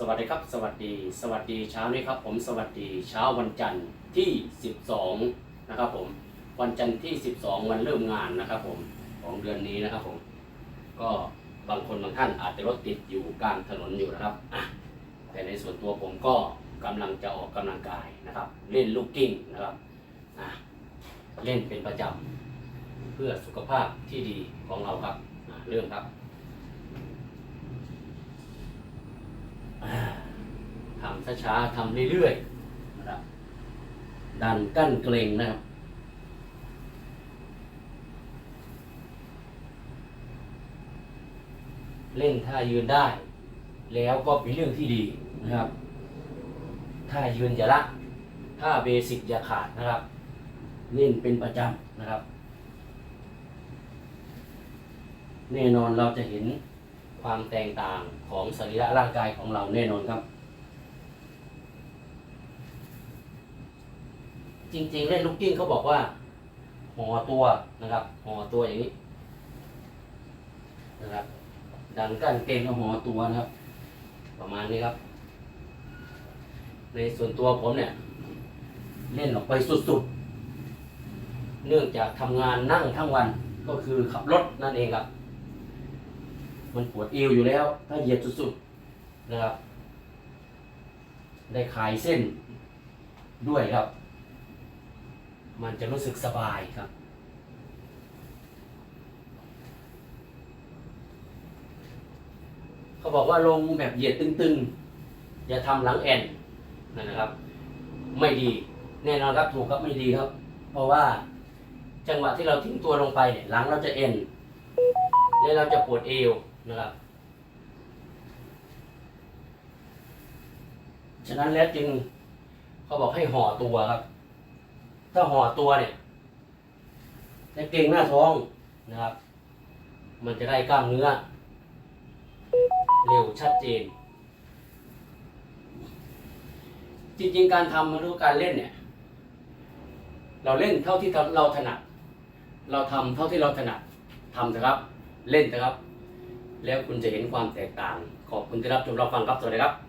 สวัสดีครับ สวัสดี สวัสดีเช้านี้ครับ ผมสวัสดีเช้าวันจันทร์ที่ 12 นะครับผม วันจันทร์ที่ 12 วันเริ่มงานนะครับผมของเดือนนี้นะครับผม ก็บางคนบางท่านอาจจะรถติดอยู่กลางถนนอยู่นะครับอะแต่ในส่วนตัวผมก็กำลังจะออกกำลังกายนะครับ เล่นลูกกิ้งนะครับอะเล่นเป็นประจำเพื่อสุขภาพที่ดีของเราครับเริ่มครับ อ่าทำ ช้าๆทำเรื่อยๆนะครับดันกั้นเกรงนะครับ เล่นท่ายืนได้ แล้วก็เป็นเรื่องที่ดีนะครับท่ายืนอย่าละท่าเบสิกอย่าขาดนะครับ เล่นเป็นประจำนะครับ แน่นอนเราจะเห็นความแตกต่างของสรีระร่างกายของเราแน่นอนครับ จริง ๆ เล่นลูกกิ้งเขาบอกว่าห่อตัวนะครับห่อตัวอย่างนี้นะครับ ดันกันเกงก็ห่อตัวนะครับ ประมาณนี้ครับ ในส่วนตัวผมเนี่ย เล่นออกไปสุดๆ เนื่องจากทำงานนั่งทั้งวันก็คือขับรถนั่นเองครับ มันปวดเอวอยู่แล้ว ถ้าเหยียดสุดๆนะครับ ได้คลายเส้นด้วยครับ มันจะรู้สึกสบายครับ เขาบอกว่าลงแบบเหยียดตึงๆ อย่าทำหลังแอนนั่นะครับ ไม่ดีแน่นอนครับถูกครับไม่ดีครับ เพราะว่าจังหวะที่เราทิ้งตัวลงไปเนี่ยหลังเราจะเอ็นแล้วเราจะปวดเอวนะครับ ฉะนั้นแล้วจึงเขาบอกให้ห่อตัวครับ ถ้าห่อตัวเนี่ยจะเก่งหน้าท้องนะครับ มันจะได้กล้ามเนื้อ เร็วชัดเจน จริงๆ การทำมาดูการเล่นเนี่ย เราเล่นเท่าที่เราถนัด เราทำเท่าที่เราถนัดทำนะครับ เล่นนะครับ แล้วคุณจะเห็นความแตกต่าง ขอบคุณที่รับชมรับฟังครับ สวัสดีครับ